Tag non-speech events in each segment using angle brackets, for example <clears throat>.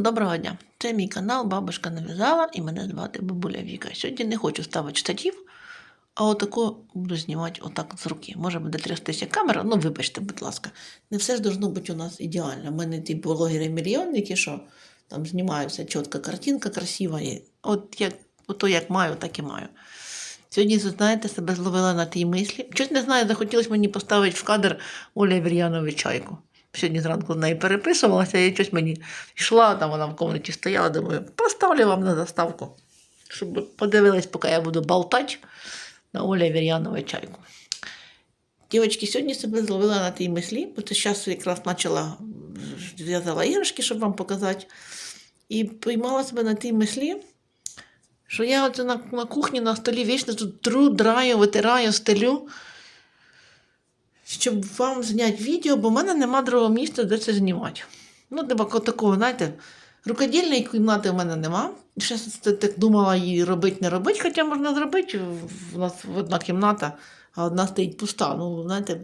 Доброго дня! Це мій канал Бабушка нав'язала і мене звати Бабуля Віка. Сьогодні не хочу ставити штатів, а отако буду знімати отак з руки. Може буде трястися камера, ну вибачте, будь ласка. Не все ж должно бути у нас ідеально. У мене ті блогери-мільйонники, що там знімаються чітка картинка красива. І от як, ото як маю, так і маю. Сьогодні, знаєте, себе зловила на тій мислі. Щось не знаю, захотілося мені поставити в кадр Оля Вір'янову чайку. Сьогодні зранку з нею переписувалася, і щось мені йшла, там вона в кімнаті стояла, думаю, поставлю вам на заставку, щоб подивились, поки я буду болтати на Оля Вір'янову чайку. Дівчатки, сьогодні себе зловила на тій мислі, бо зараз якраз почала зв'язала іграшки, щоб вам показати. І поймала себе на тій мислі, що я оце на, на кухні на столі вічно тут тру, драю, витираю, стелю, щоб вам зняти відео, бо в мене нема другого місця, де це знімати. Ну, типа такого, знаєте, рукодільної кімнати в мене нема. Ще так думала її робити, не робити, хоча можна зробити. У нас одна кімната, а одна стоїть пуста. Ну, знаєте,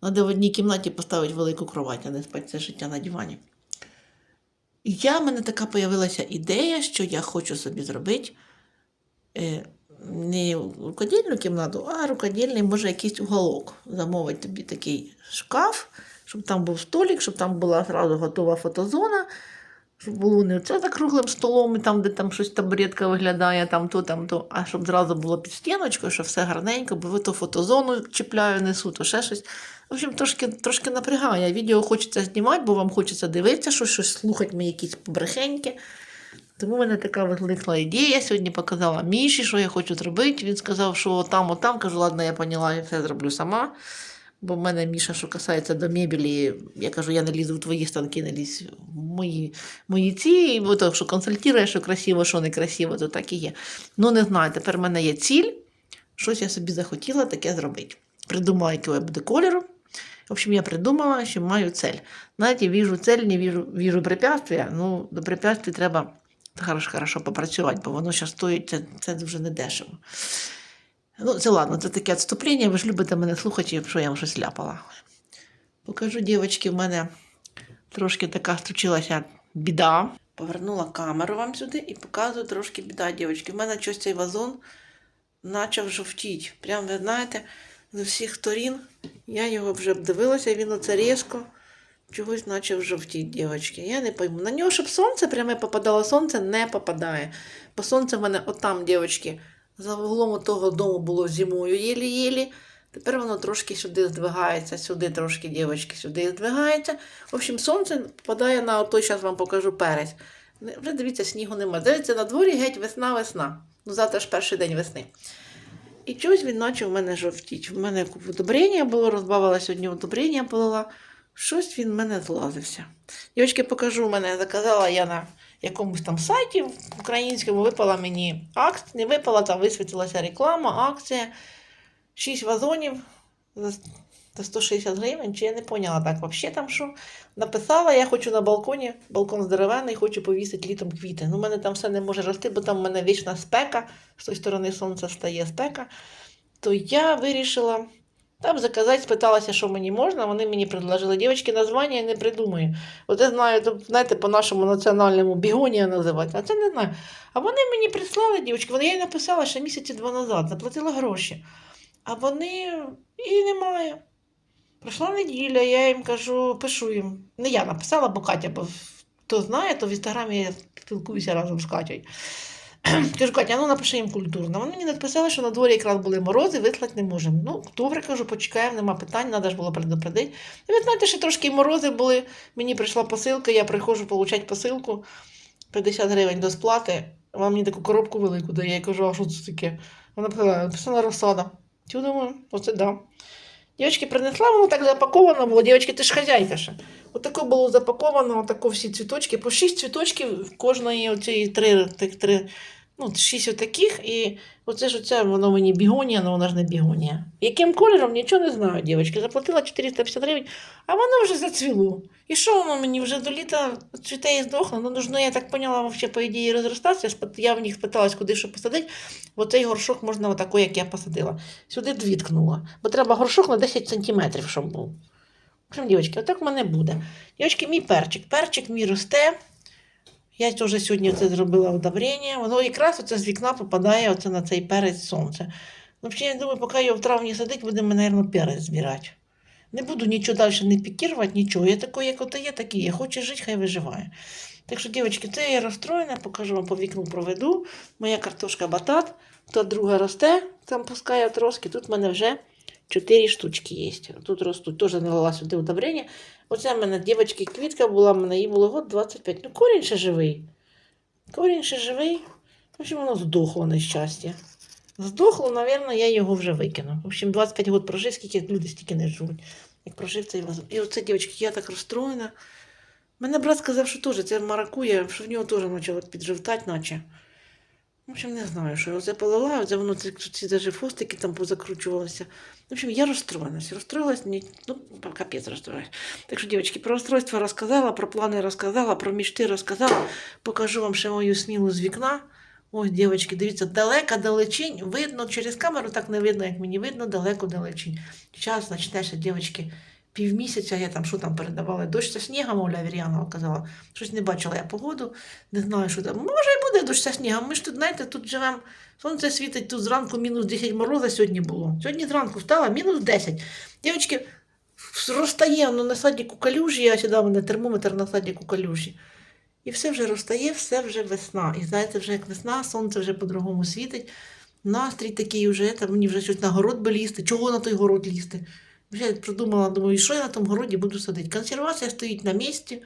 треба в одній кімнаті поставити велику кровать, а не спати це життя на дивані. І я, в мене така появилася ідея, що я хочу собі зробити е, не рукодільну кімнату, а рукодільний, може, якийсь уголок. Замовити тобі такий шкаф, щоб там був столик, щоб там була одразу готова фотозона, щоб було не це за круглим столом, і там, де там щось табуретка виглядає, там то, там то, а щоб зразу було під стіночкою, що все гарненько, бо то фотозону чіпляю, несу, то ще щось. В общем, трошки, трошки напрягає. Відео хочеться знімати, бо вам хочеться дивитися, щось, щось слухати мої якісь побрехеньки. Тому в мене така виникла ідея. Я Сьогодні показала Міші, що я хочу зробити. Він сказав, що там, отам. Кажу, ладно, я поняла, я все зроблю сама. Бо в мене Міша, що касається до мебелі, я кажу, я не лізу в твої станки, не лізь в мої, мої ці, бо то, що консультує, що красиво, що не красиво, то так і є. Ну, не знаю, тепер в мене є ціль, щось я собі захотіла таке зробити. Придумала, якого буде кольору. В общем, я придумала, що маю цель. Знаєте, віжу цель, не віжу, віжу препятствия. Ну, до препятствий треба хорошо, хорошо попрацювати, бо воно зараз стоїть, це, це дуже недешево. Ну, це ладно, це таке відступлення, ви ж любите мене слухати, якщо я вам щось ляпала. Покажу, дівчатки, в мене трошки така стучилася біда. Повернула камеру вам сюди і показую трошки біда, дівчатки. В мене щось цей вазон почав жовтіть. Прям, ви знаєте, з усіх сторін я його вже дивилася, він оце різко чогось почав жовтіти, дівчатки. Я не пойму. На нього, щоб сонце пряме попадало, сонце не попадає. Бо сонце в мене отам, дівчатки, за вуглом того дому було зимою єлі-єлі. Тепер воно трошки сюди здвигається, сюди трошки, дівчатки, сюди здвигається. В общем, сонце попадає на той, зараз вам покажу перець. Вже дивіться, снігу нема. Дивіться, на дворі геть весна-весна. Ну, завтра ж перший день весни. І чогось він почав в мене жовтіть. В мене удобрення було, розбавила сьогодні удобрення полила. Щось він в мене злазився. Дівчатки, покажу, мене заказала я на якомусь там сайті українському, випала мені акція, не випала, там висвітилася реклама, акція. Шість вазонів за за 160 гривень, чи я не поняла так взагалі там що. Написала, я хочу на балконі, балкон здоровенний, хочу повісити літом квіти. Ну, в мене там все не може рости, бо там в мене вічна спека, з тої сторони сонця стає спека. То я вирішила там заказати, спиталася, що мені можна. Вони мені предложили. Дівчатки, названня я не придумаю. От я знаю, то, знаєте, по нашому національному бігонія називати, а це не знаю. А вони мені прислали, дівчатки, вони я їй написала ще місяці два назад, заплатила гроші. А вони і немає. Пройшла неділя, я їм кажу, пишу їм. Не я написала, бо Катя, бо хто знає, то в інстаграмі я спілкуюся разом з Катєю. <clears throat> Кажу, Катя, ну напиши їм культурно. Вони мені написали, що на дворі якраз були морози, вислати не можемо. Ну, добре, кажу, почекаємо, нема питань, треба ж було предупредити. І ви знаєте, що трошки морози були. Мені прийшла посилка, я приходжу отримати посилку 50 гривень до сплати. Вона мені таку коробку велику дає. Я кажу, а що це таке? Вона написала, розсада. Тю думаю, оце да. Дівчатки принесла, воно так запаковано було. Дівчатки, ти ж хазяйка ще. Отако було запаковано, отако всі цвіточки. По шість цвіточків кожної оцієї три, три, ну, шість отаких. І оце ж оце, воно мені бігонія, але вона ж не бігонія. Яким кольором, нічого не знаю, дівчатки. Заплатила 450 гривень, а воно вже зацвіло. І що воно мені вже до літа цвіте і здохло? Ну, нужно, я так поняла, вообще, по ідеї розростатися. Я в них спиталась, куди що посадити. В оцей горшок можна отако, як я посадила. Сюди дві ткнула. Бо треба горшок на 10 сантиметрів, щоб був. Общем, дівчатки, отак в мене буде. Дівчатки, мій перчик. Перчик мій росте. Я теж сьогодні це зробила удобрення. Воно якраз оце з вікна попадає оце на цей перець сонце. Ну, взагалі, я думаю, поки його в травні садить, будемо, мабуть, перець збирати. Не буду нічого далі не пікірувати, нічого. Я такий, як ото є, такий є. Хоче жити, хай виживає. Так що, дівчатки, це я розстроєна, покажу вам по вікну проведу. Моя картошка батат, та друга росте, там пускає троски. Тут в мене вже чотири штучки є. Тут ростуть, теж налила сюди удобрення. Оце в мене дівчатки квітка була, мене їй було год 25. Ну, корінь ще живий. Корінь ще живий. В общем, воно здохло нещастя. Здохло, напевно, я його вже викину. В общем, 25 років прожив, скільки люди стільки не живуть. Як прожив цей вазон. І оце, дівчатки, я так розстроєна. Мене брат сказав, що теж це маракує, що в нього теж почало підживтати, наче. В общем, не знаю, що я оце полила, оце воно ці, ці даже фостики там позакручувалися. В общем, я розстроїлася. Розстроїлась, ні, ну, капець розстроїлась. Так що, дівчатки, про розстройство розказала, про плани розказала, про мічти розказала. Покажу вам ще мою смілу з вікна. Ось, дівчатки, дивіться, далека далечінь. Видно, через камеру так не видно, як мені видно, далеко далечінь. Зараз почнеться, дівчатки, півмісяця, я там що там передавала, дощ та сніга, мовляв, Вір'яна казала. Щось не бачила я погоду, не знаю, що там. Може, і буде дощ та сніга. Ми ж тут, знаєте, тут живемо. Сонце світить, тут зранку мінус 10 мороза сьогодні було. Сьогодні зранку встала, мінус 10. Дівчатки, розтає, ну на садіку калюжі, я сюди в мене термометр на садіку калюжі. І все вже розтає, все вже весна. І знаєте, вже як весна, сонце вже по-другому світить. Настрій такий вже, там мені вже щось на город би лізти. Чого на той город лізти? Я придумала, думаю, що я на тому городі буду садити. Консервація стоїть на місці.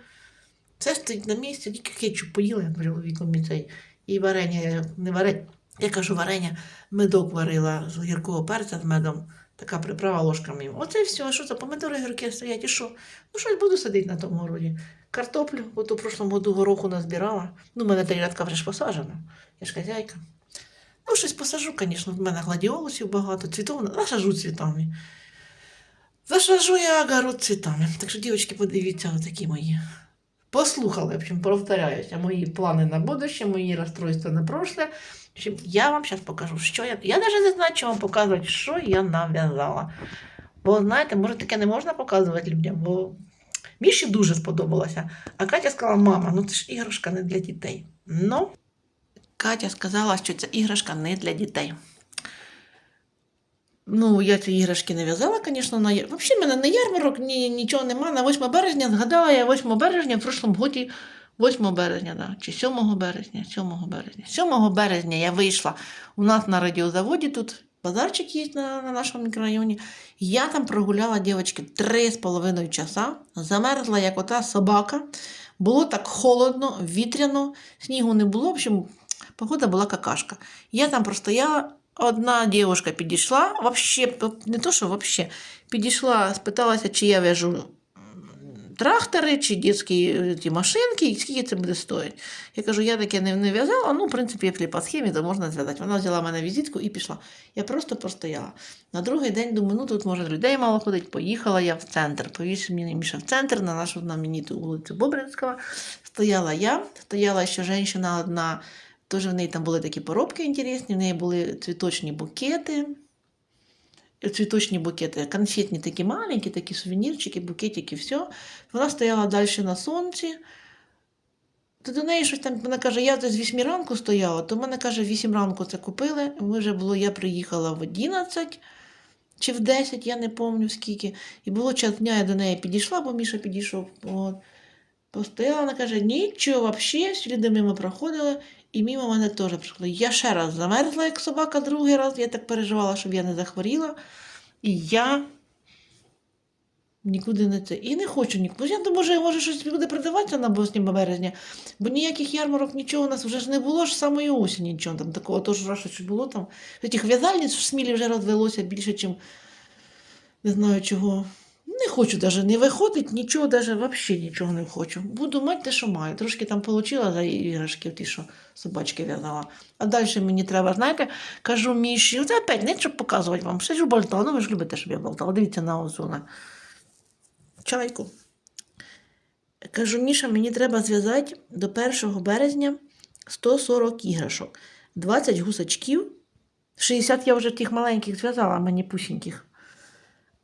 Все стоїть на місці, тільки кетчуп поїла, я чоловіком і цей. І варення, не варення, я кажу, варення, медок варила з гіркого перця з медом. Така приправа ложками. Оце і все. А що це? Помидори гірки стоять, і що? Ну, щось буду садити на тому городі. Картоплю, от у прошлому году гороху назбирала. Ну, в мене три рядка вже ж посаджено. Я ж хазяйка. Ну, щось посажу, звісно, в мене гладіолусів багато, цвітов, засажу цвітами. Засажу я огород цвітами. Так що, дівчатки, подивіться, отакі мої. Послухали, в общем, повторяюся, мої плани на будущее, мої розстройства на общем, я вам зараз покажу, що я. Я навіть не знаю, чи вам показувати, що я нав'язала. Бо, знаєте, може, таке не можна показувати людям, бо Міші дуже сподобалося. А Катя сказала: мама, ну це ж іграшка не для дітей. Ну, Катя сказала, що ця іграшка не для дітей. Ну, я ці іграшки не в'язала, звісно, на Взагалі, в мене на ярмарок ні, нічого нема. На 8 березня згадала я 8 березня в прошлому годі. 8 березня, да, чи 7 березня, 7 березня. 7 березня я вийшла у нас на радіозаводі, тут базарчик є на, на нашому мікрорайоні. Я там прогуляла, дівчатки, 3,5 часа, замерзла, як ота собака. Було так холодно, вітряно, снігу не було. В общем, погода була какашка. Я там простояла, одна дівчинка підійшла, вообще, не то, що вообще, підійшла, спиталася, чи я в'яжу трактори, чи е, ті машинки, і скільки це буде стоїти. Я кажу, я таке не, не в'язала, ну, в принципі, якщо по схемі, то можна зв'язати. Вона взяла мене візитку і пішла. Я просто простояла. На другий день думаю, ну тут може людей мало ходить. Поїхала я в центр. Повівся мені Міша в центр на нашу знамениту вулицю Бобринського. Стояла я, стояла ще жінка одна. Теж в неї там були такі поробки інтересні, в неї були цвіточні букети. Е, Цвіточні букети, конфетні такі маленькі, такі сувенірчики, букетики, все. Вона стояла далі на сонці. То до неї щось там, вона каже, я з 8 ранку стояла, то мене каже, в 8 ранку це купили. Ми вже було, я приїхала в 11 чи в 10, я не пам'ятаю скільки. І було час дня, я до неї підійшла, бо Міша підійшов. От. Постояла, вона каже, нічого взагалі, сліди мимо проходили, і мимо мене теж прийшли. Я ще раз замерзла, як собака, другий раз. Я так переживала, щоб я не захворіла. І я нікуди не це. І не хочу нікуди. Я думаю, може, може щось буде продаватися на 8 березня, бо ніяких ярмарок, нічого у нас вже ж не було ж самої осені, нічого там такого. Тож раз щось було там. Тих в'язальниць в смілі вже розвелося більше, ніж не знаю чого. Не хочу навіть не виходить, нічого, навіть взагалі нічого не хочу. Буду мати те, що маю. Трошки там отримала за іграшки, ті, що собачки в'язала. А далі мені треба, знаєте, кажу Міші, оце опять не щоб показувати вам. Сиджу болтала. Ну ви ж любите, щоб я болтала. Дивіться на озона. Чайку. Кажу, Міша, мені треба зв'язати до 1 березня 140 іграшок, 20 гусачків. 60 я вже тих маленьких зв'язала, мені пусіньких.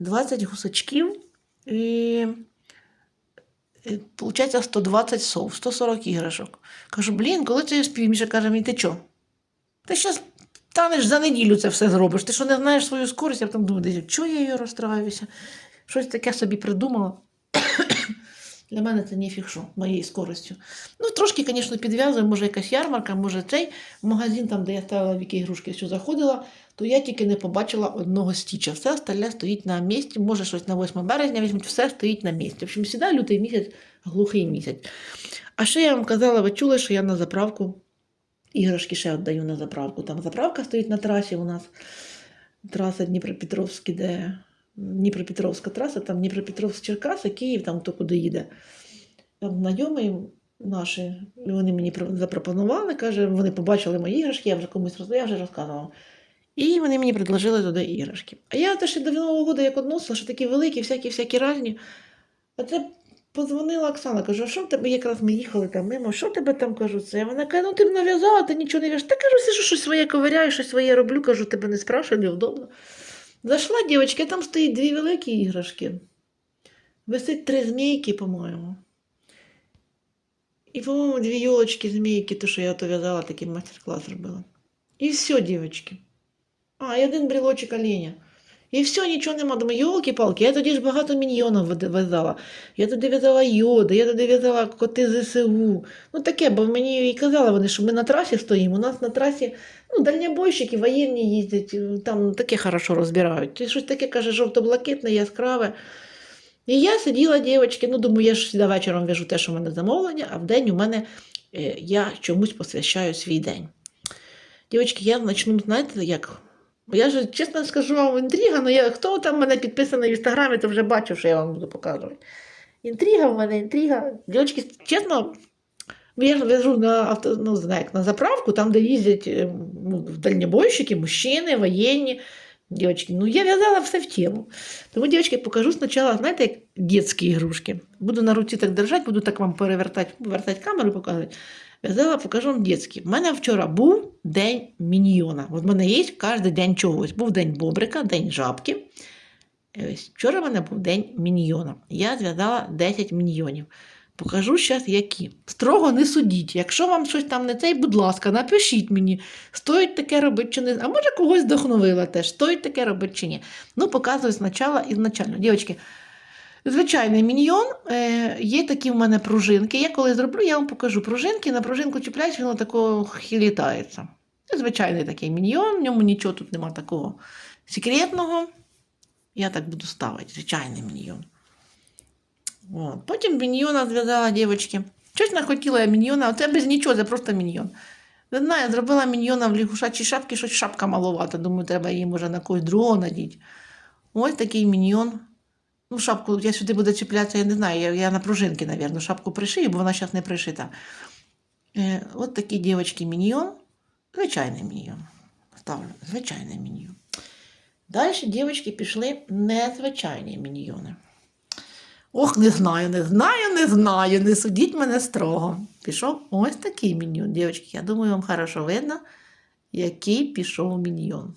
20 гусачків і е, Получається 120 сов, 140 іграшок. Кажу, блін, коли я спів? Міша каже, мені ти чо? Ти зараз танеш за неділю це все зробиш. Ти що не знаєш свою скорість? Я там думаю, чого я її розстраюся? Щось таке собі придумала. <coughs> Для мене це ніфіг що, моєю скоростю. Ну, трошки, звісно, підв'язую, може якась ярмарка, може цей магазин, там, де я ставила віки ігрушки, що заходила, то я тільки не побачила одного стіча. Все остальне стоїть на місці, може щось на 8 березня візьмуть, все стоїть на місці. В общем, сюди лютий місяць, глухий місяць. А ще я вам казала, ви чули, що я на заправку іграшки ще віддаю на заправку. Там заправка стоїть на трасі у нас. Траса Дніпропетровська, де Дніпропетровська траса, там Дніпропетровськ Черкаси, Київ, там хто куди їде. Там знайомі наші, вони мені запропонували, каже, вони побачили мої іграшки, я вже комусь роз... я вже розказувала. І вони мені предложили туди іграшки. А я те ще до Нового року як односила, що такі великі, всякі, всякі різні. А це подзвонила Оксана, кажу, а що в тебе якраз ми їхали там мимо, що тебе там кажу це? Вона каже, ну ти б нав'язала, ти нічого не в'яжеш. Та кажу, що щось своє ковиряю, щось своє роблю, кажу, тебе не спрашиваю, невдобно. Зайшла дівчинка, там стоїть дві великі іграшки. Висить три змійки, по-моєму. І, по-моєму, дві йолочки змійки, то, що я то в'язала, такий майстер-клас робила. І все, дівчатки. А, і один брілочок оленя. І все, нічого нема. Думаю, йолки-палки, я тоді ж багато міньйонів в'язала. Я туди в'язала йоди, я туди в'язала коти ЗСУ. Ну таке, бо мені і казали вони, що ми на трасі стоїмо. У нас на трасі ну, дальнобойщики, воєнні їздять, е, там таке хорошо розбирають. І щось таке каже, жовто-блакитне, яскраве. І я сиділа, дівчатки, ну думаю, я ж сюди вечором в'яжу те, що в мене замовлення, а вдень у мене е, я чомусь посвящаю свій день. Дівчатки, я почну, знаєте, як? Я ж чесно скажу вам інтрига, але я, хто там мене підписаний в інстаграмі, то вже бачив, що я вам буду показувати. Інтрига в мене, інтрига. Дівчатки, чесно, я ж в'яжу на авто, ну, знаю, на заправку, там, де їздять е, ну, дальнобойщики, мужчини, воєнні. Дівчатки, ну я в'язала все в тему. Тому, дівчатки, покажу спочатку, знаєте, як дітські ігрушки. Буду на руці так держати, буду так вам перевертати, повертати камеру, показувати. В'язала, покажу вам дітські. У мене вчора був день міньйона. От в мене є кожен день чогось. Був день бобрика, день жабки. Ось, вчора в мене був день міньйона. Я зв'язала 10 міньйонів. Покажу зараз, які. Строго не судіть. Якщо вам щось там не цей, будь ласка, напишіть мені, стоїть таке робити чи не. А може когось вдохновила теж, стоїть таке робити чи ні. Ну, показую спочатку ізначально. Дівчатки, звичайний міньйон. Е, є такі в мене пружинки. Я коли зроблю, я вам покажу пружинки. На пружинку чіпляєш, воно такого хилітається. Це звичайний такий міньйон, в ньому нічого тут нема такого секретного. Я так буду ставити, звичайний міньйон. От. Потім міньйона зв'язала дівчатки. Щось не хотіла я міньйона, це без нічого, це просто міньйон. Не знаю, я зробила міньйона в лягушачій шапці, щось шапка маловата. Думаю, треба її може на когось другого надіти. Ось такий міньйон. Ну, шапку я сюди буду чіплятися, я не знаю, я, я на пружинки, мабуть, шапку пришию, бо вона зараз не пришита. Е, от такий дівчатки міньйон. Звичайний міньйон. Ставлю, звичайний міньйон. Далі дівчатки пішли незвичайні міньйони. Ох, не знаю, не знаю, не знаю, не судіть мене строго. Пішов ось такий міньйон. Дівчатки, я думаю, вам хорошо видно, який пішов міньйон.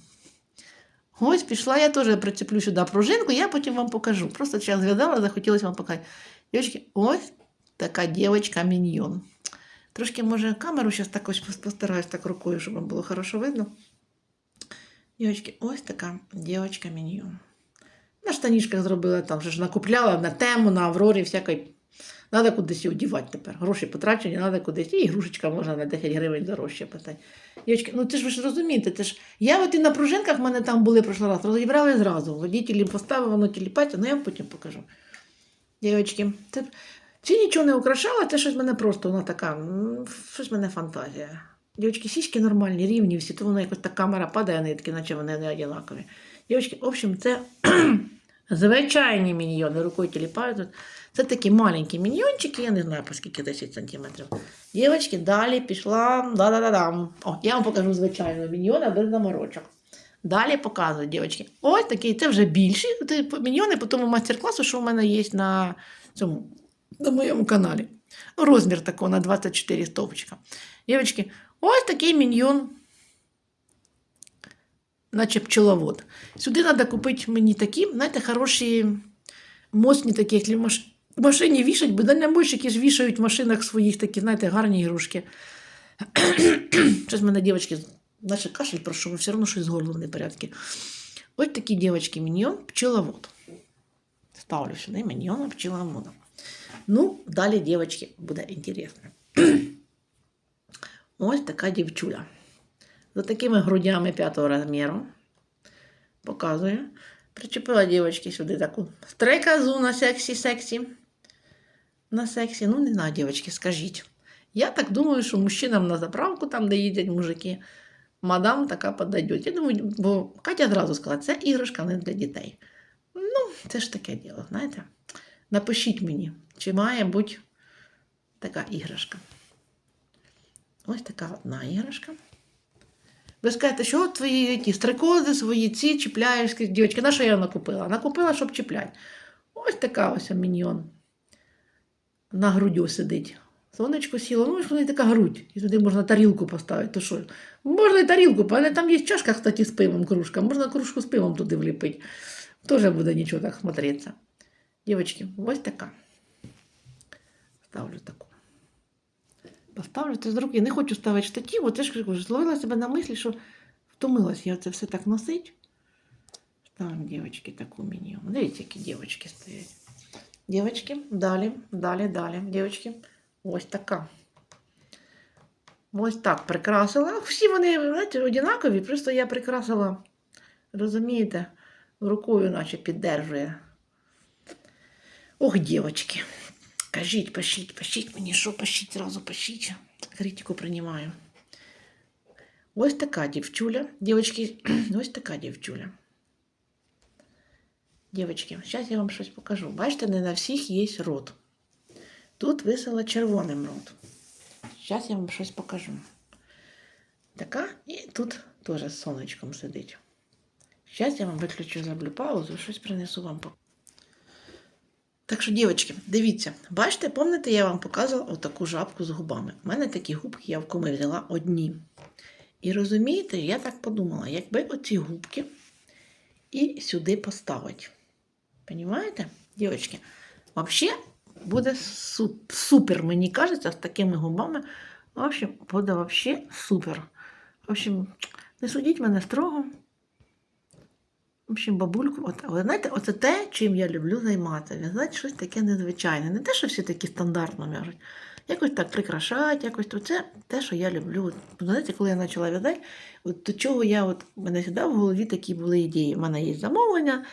Ось пішла, я теж прицеплю сюди пружинку, я потім вам покажу. Просто час зв'язала, захотілося вам показати. Дівчатки, ось така дівчинка міньйон. Трошки, може, камеру зараз так ось постараюсь так рукою, щоб вам було хорошо видно. Дівчатки, ось така дівчинка міньйон. На штанішках зробила, там вже ж накупляла на тему, на Аврорі, всякої. Треба кудись одівати тепер. Гроші потрачені, треба кудись. І ігрушечка можна на 10 гривень дорожче питати. Дівчатки, ну ти ж ви ж розумієте, це ж я от і на пружинках в мене там були прошлий раз, розібрали зразу. Водітелі поставив, воно тіліпається, ну я вам потім покажу. Дівчатки, це чи нічого не украшала, це щось в мене просто вона така, щось в мене фантазія. Дівчатки, сіськи нормальні, рівні всі, то воно якось так камера падає, нитки, наче вони не однакові. Дівчатки, в общем, це звичайні міньйони, рукою тіліпають. тут. Це такі маленькі міньйончики, я не знаю, по скільки 10 сантиметрів. Дівчатки, далі пішла. Да-да-да-дам. О, я вам покажу звичайного міньйона без заморочок. Далі показую, дівчатки. Ось такий, це вже більші міньйони по тому майстер-класу, що в мене є на цьому на моєму каналі. Розмір такого на 24 стовпчика. Дівчатки, ось такий міньйон, наче пчеловод. Сюди треба купити мені такі, знаєте, хороші, моцні такі, як лімаш... в машині вішать, бо дальнобойщики ж вішають в машинах своїх такі, знаєте, гарні ігрушки. <clears throat> Щось в мене дівчатки, наче кашель пройшов, все одно щось з горлом не в порядку. Ось такі дівчатки міньйон, пчеловод. Ставлю сюди міньйона пчеловода. Ну, далі, дівчатки, буде інтересно. <clears throat> Ось така дівчуля. За такими грудями п'ятого розміру. Показую. Причепила дівчатки сюди таку стрекозу на сексі-сексі. На сексі. Ну, не знаю, дівчатки, скажіть. Я так думаю, що мужчинам на заправку, там, де їздять мужики, мадам така подойде. Я думаю, бо Катя одразу сказала, це іграшка не для дітей. Ну, це ж таке діло, знаєте. Напишіть мені, чи має бути така іграшка. Ось така одна іграшка. Ви скажете, що от твої ті стрекози свої ці чіпляєш, дівчатки, на що я накупила? Накупила, щоб чіпляти. Ось така ось міньйон. На грудю сидить. Сонечко сіло, ну ж вони така грудь. І туди можна тарілку поставити. То що? Можна і тарілку, але там є чашка, кстати, з пивом кружка. Можна кружку з пивом туди вліпити. Теж буде нічого так смотреться. Дівчатки, ось така. Ставлю таку. Поставлю це з руки. Не хочу ставити штатів, бо це ж зловила себе на мислі, що втомилась я це все так носить. Ставимо, дівчатки, таку міньйон. Дивіться, які дівчатки стоять. Дівчатки, далі, далі, далі. Дівчатки, ось така. Ось так прикрасила. Всі вони, знаєте, однакові, просто я прикрасила, розумієте, рукою, наче піддержує. Ох, дівчатки. Кажіть, пишіть, пишіть мені, що пишіть, зразу пишіть. Критику приймаю. Ось така дівчуля. Дівчатки, <clears throat> ось така дівчуля. Дівчатки, зараз я вам щось покажу. Бачите, не на всіх є рот. Тут висила червоним рот. Зараз я вам щось покажу. Така, і тут теж з сонечком сидить. Зараз я вам виключу зроблю паузу, щось принесу вам. пок- Так що, дівчатки, дивіться, бачите, пам'ятаєте, я вам показувала отаку жабку з губами. У мене такі губки я в коми взяла одні. І розумієте, я так подумала, якби оці губки і сюди поставити. Понімаєте, дівчатки? Взагалі буде супер, мені кажеться, з такими губами. В общем, буде взагалі супер. В общем, не судіть мене строго. Общем, бабульку, от, знаєте, оце те, чим я люблю займатися. Знаєте, щось таке незвичайне. Не те, що всі такі стандартно в'яжуть. Якось так прикрашати, якось то це те, що я люблю. Знаєте, коли я почала в'язати, от до чого я, от, мене завжди в голові такі були ідеї. У мене є замовлення,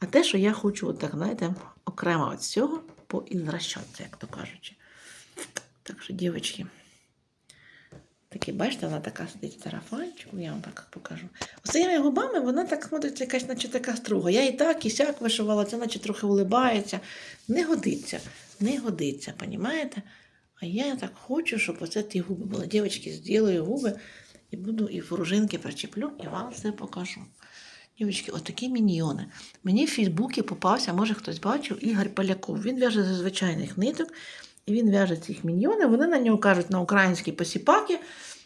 а те, що я хочу, от так, знаєте, окремо від цього поізвращатися, як то кажучи. Так що, дівчатки, такі, бачите, вона така сидить в сарафанчику, я вам так покажу. Оцими губами вона так смотриться якась, наче така строга. Я і так, і сяк вишивала, це наче трохи улибається. Не годиться, не годиться, понімаєте? А я так хочу, щоб оце ті губи були. Дівчатки, зроблю губи і буду і ворожинки причеплю, і вам все покажу. Дівчатки, отакі міньйони. Мені в Фейсбуці попався, може хтось бачив, Ігор Поляков. Він в'яже зі звичайних ниток, і він в'яже цих міньйонів. Вони на нього кажуть на українські посіпаки.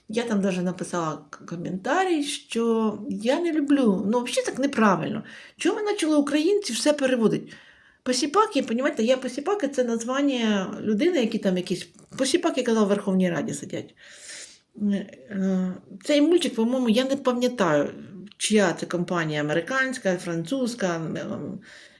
Я там навіть написала коментарі, що я не люблю, ну взагалі так неправильно. Чому ми почали українці все переводити? Посіпаки, понімаєте, я посіпаки це названня людини, які там якісь посіпаки, казав, в Верховній Раді сидять. Е, Цей мультик, по-моєму, я не пам'ятаю, чия це компанія американська, французька,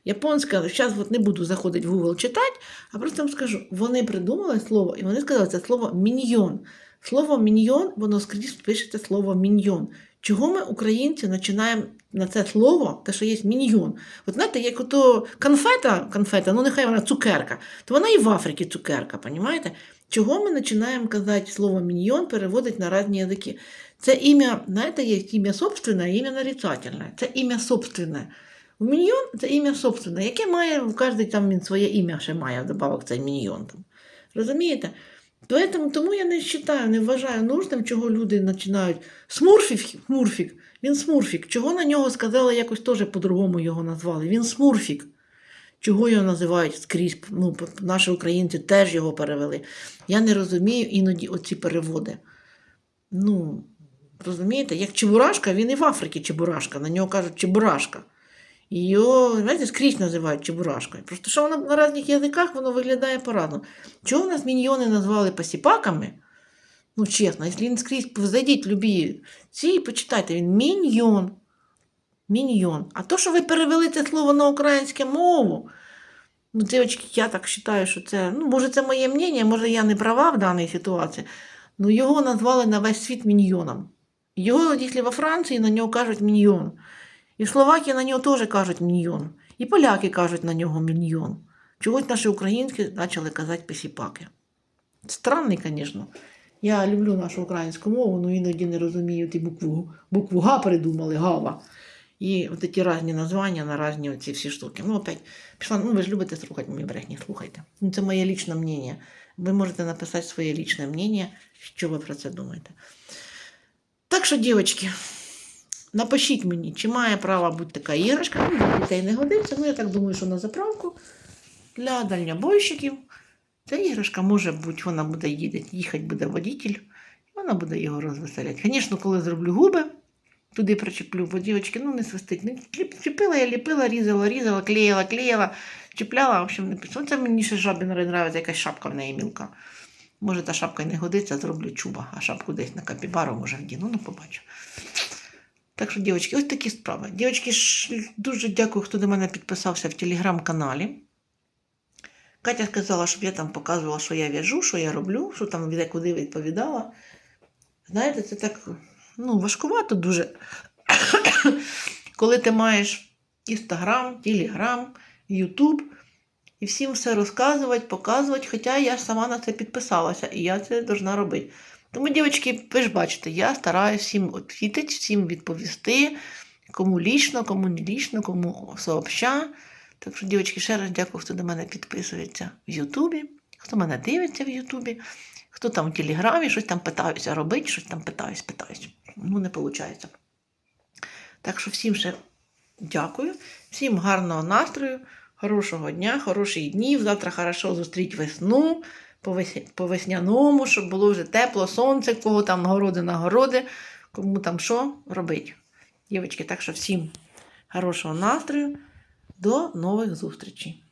японська. Зараз от не буду заходити в Google читати, а просто вам скажу, вони придумали слово, і вони сказали це слово міньйон. Слово міньйон, воно скрізь пишеться слово міньйон. Чого ми, українці, починаємо на це слово, те, що є міньйон? От знаєте, як ото конфета, конфета, ну нехай вона цукерка, то вона і в Африці цукерка, понімаєте? Чого ми починаємо казати слово міньйон, переводити на різні язики? Це ім'я, знаєте, є ім'я собственне, ім'я нарицательне. Це ім'я собственне. Міньйон це ім'я собственне, яке має, в кожний там він своє ім'я ще має, вдобавок цей міньйон. Там. Розумієте? Поэтому, тому я не вважаю, не вважаю нужним, чого люди починають. Смурфік, смурфік, він смурфік. Чого на нього сказали, якось теж по-другому його назвали? Він смурфік. Чого його називають скрізь? Ну, наші українці теж його перевели. Я не розумію іноді оці переводи. Ну, розумієте, як Чебурашка, він і в Африці Чебурашка, на нього кажуть Чебурашка. Її, знаєте, скрізь називають чебурашкою. Просто що воно на різних язиках воно виглядає по-разному. Чого нас міньйони назвали посіпаками? Ну, чесно, якщо він скрізь зайдіть любі ці і почитайте, він міньйон. Міньйон. А то, що ви перевели це слово на українську мову, ну, дівчатки, я так вважаю, що це, ну, може, це моє мнення, може, я не права в даній ситуації, ну його назвали на весь світ міньйоном. Його, якщо во Франції, на нього кажуть міньйон. І в Словакії на нього теж кажуть міньйон. І поляки кажуть на нього міньйон. Чогось наші українські почали казати посіпаки. Странний, звісно. Я люблю нашу українську мову, але іноді не розумію ті букву, букву Га придумали, Гава. І от ці різні названня на різні ці всі штуки. Ну, опять, пішла, ну ви ж любите слухати мої брехні, слухайте. Ну, це моє лічне мнення. Ви можете написати своє лічне мнення, що ви про це думаєте. Так що, дівчатки, напишіть мені, чи має право бути така іграшка. Ну, для дітей не годиться. Ну, я так думаю, що на заправку для дальнобойщиків. Ця іграшка може бути, вона буде їхати, їхати буде водитель, і вона буде його розвеселяти. Звісно, коли зроблю губи, туди причеплю, бо дівчатки, ну не свистить. Не чіпила я, ліпила, різала, різала, клеїла, клеїла, чіпляла, в общем, не пішло. Це мені ще жабі нравиться, якась шапка в неї мілка. Може, та шапка й не годиться, зроблю чуба, а шапку десь на капібару може вдіну, ну побачу. Так що, дівчатки, ось такі справи. Дівчатки, дуже дякую, хто до мене підписався в телеграм-каналі. Катя сказала, щоб я там показувала, що я в'яжу, що я роблю, що там де куди відповідала. Знаєте, це так ну, важкувато дуже. <coughs> Коли ти маєш Інстаграм, Телеграм, Ютуб, і всім все розказувати, показувати, хоча я сама на це підписалася, і я це должна робити. Тому, дівчатки, ви ж бачите, я стараюся всім відповідати, всім відповісти, кому лічно, кому не лічно, кому сообща. Так що, дівчатки, ще раз дякую, хто до мене підписується в Ютубі, хто мене дивиться в Ютубі, хто там в Телеграмі щось там питаюся робити, щось там питаюсь, питаюсь. Ну, не виходить. Так що всім ще дякую, всім гарного настрою, хорошого дня, хороших днів. Завтра хорошо зустріть весну по, весняному, щоб було вже тепло, сонце, кого там нагороди, нагороди, кому там що робить. Дівчатки, так що всім хорошого настрою. До нових зустрічей!